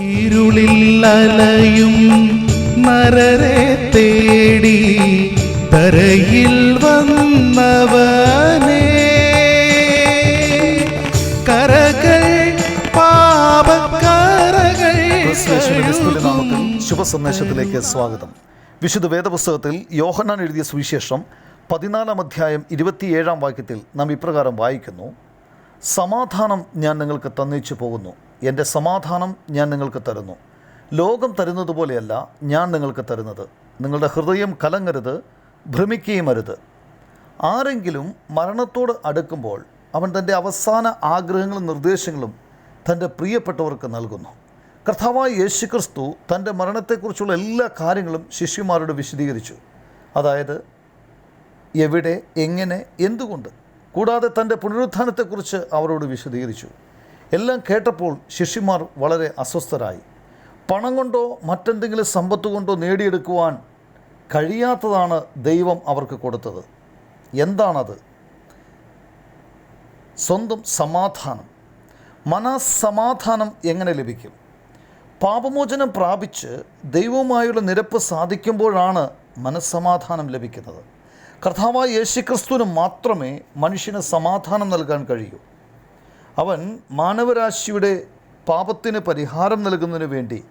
ഇരുളിൽ അലയും നരരെ തേടി തരയിൽ വന്നവനേ. കരകൾ പാപക്കരകൾ ശുഭ സന്ദേശത്തിലേക്ക് സ്വാഗതം. വിശുദ്ധ വേദപുസ്തകത്തിൽ യോഹന്നാൻ എഴുതിയ സുവിശേഷം പതിനാലാം അധ്യായം ഇരുപത്തിയേഴാം വാക്യത്തിൽ നാം ഇപ്രകാരം വായിക്കുന്നു. സമാധാനം ഞാൻ നിങ്ങൾക്ക് തന്നിച്ചു പോകുന്നു. എന്റെ സമാധാനം ഞാൻ നിങ്ങൾക്ക് തരുന്നു. ലോകം തരുന്നത് പോലെയല്ല ഞാൻ നിങ്ങൾക്ക് തരുന്നത്. നിങ്ങളുടെ ഹൃദയം കലങ്ങരുത് ഭ്രമിക്കുകയും അരുത്. ആരെങ്കിലും മരണത്തോട് അടുക്കുമ്പോൾ അവൻ തന്റെ അവസാന ആഗ്രഹങ്ങളും നിർദ്ദേശങ്ങളും തന്റെ പ്രിയപ്പെട്ടവർക്ക് നൽകുന്നു. കർത്താവായ യേശു ക്രിസ്തു തന്റെ മരണത്തെക്കുറിച്ചുള്ള എല്ലാ കാര്യങ്ങളും ശിഷ്യന്മാരോട് വിശദീകരിച്ചു. അതായത് എവിടെ എങ്ങനെ എന്തുകൊണ്ട്? കൂടാതെ തന്റെ പുനരുത്ഥാനത്തെക്കുറിച്ച് അവരോട് വിശദീകരിച്ചു. എല്ലാം കേട്ടപ്പോൾ ശിഷ്യന്മാർ വളരെ അസ്വസ്ഥരായി. പണം കൊണ്ടോ മറ്റെന്തെങ്കിലും സമ്പത്ത് കൊണ്ടോ നേടിയെടുക്കുവാൻ കഴിയാത്തതാണ് ദൈവം അവർക്ക് കൊടുത്തത്. എന്താണത്? സ്വന്തം സമാധാനം. മനസ്സമാധാനം എങ്ങനെ ലഭിക്കും? പാപമോചനം പ്രാപിച്ച് ദൈവവുമായുള്ള നിരപ്പ് സാധിക്കുമ്പോഴാണ് മനസ്സമാധാനം ലഭിക്കുന്നത്. കർത്താവായ യേശുക്രിസ്തുവിന് മാത്രമേ മനുഷ്യന് സമാധാനം നൽകാൻ കഴിയൂ. അവൻ മാനവരാശിയുടെ പാപത്തിന് പരിഹാരം നൽകുന്നതിന് വേണ്ടി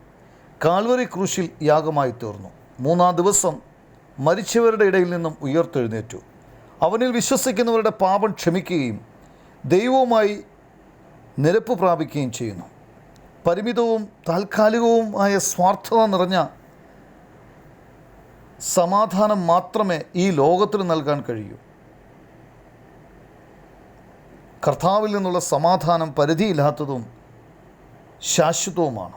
കാൽവറി ക്രൂശിൽ യാഗമായി തീർന്നു മൂന്നാം ദിവസം മരിച്ചവരുടെ ഇടയിൽ നിന്നും ഉയർത്തെഴുന്നേറ്റു. അവനിൽ വിശ്വസിക്കുന്നവരുടെ പാപം ക്ഷമിക്കുകയും ദൈവവുമായി നിരപ്പ് പ്രാപിക്കുകയും ചെയ്യുന്നു. പരിമിതവും താൽക്കാലികവുമായ സ്വാർത്ഥത നിറഞ്ഞ സമാധാനം മാത്രമേ ഈ ലോകത്തിന് നൽകാൻ കഴിയൂ. കർത്താവിൽ നിന്നുള്ള സമാധാനം പരിധിയില്ലാത്തതും ശാശ്വതവുമാണ്.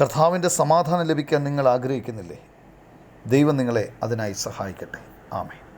കർത്താവിന്റെ സമാധാനം ലഭിക്കാൻ നിങ്ങൾ ആഗ്രഹിക്കുന്നില്ലേ? ദൈവം നിങ്ങളെ അതിനായി സഹായിക്കട്ടെ. ആമേ